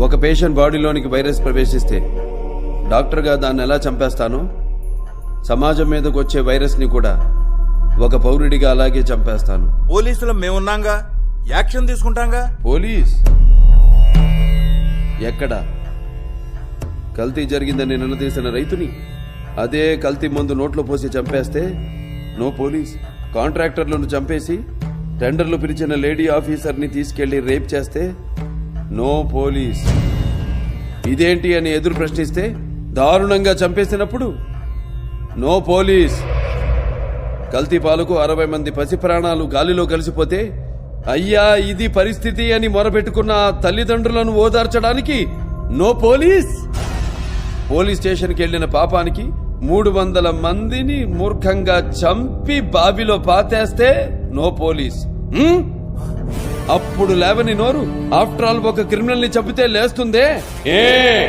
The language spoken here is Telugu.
ఒక పేషెంట్ బాడీలోనికి వైరస్ ప్రవేశిస్తే డాక్టర్గా దాన్ని ఎలా చంపేస్తానో? సమాజం మీదకు వచ్చే వైరస్ని కూడా ఒక పౌరుడిగా అలాగే చంపేస్తాను. పోలీసులు మేమున్నాంగా? యాక్షన్ తీసుకుంటాంగా? పోలీస్? ఎక్కడ? కల్తీ జరిగిందని నిలదీసిన రైతుని? అదే కల్తీ మందు నోట్లో పోసి చంపేస్తే? No police. కాంట్రాక్టర్లను చంపేసి టెండర్లు పిలిచిన లేడీ ఆఫీసర్ని తీసుకెళ్ళి రేప్ చేస్తే? No police. ఇదేంటి అని ఎదురు ప్రశ్నిస్తే దారుణంగా చంపేసినప్పుడు? No police. కల్తీ పాలకు అరవై మంది పసి ప్రాణాలు గాలిలో కలిసిపోతే అయ్యా ఇది పరిస్థితి అని మొరపెట్టుకున్న తల్లిదండ్రులను ఓదార్చడానికి నో పోలీస్. పోలీస్ స్టేషన్కి వెళ్ళిన పాపానికి మూడు వందల మందిని మూర్ఖంగా చంపి బావిలో పాతేస్తే నో పోలీస్. అప్పుడు లేవని నోరు. ఆఫ్టర్ ఆల్ ఒక క్రిమినల్ని చంపితే లేస్తుందే? ఏ?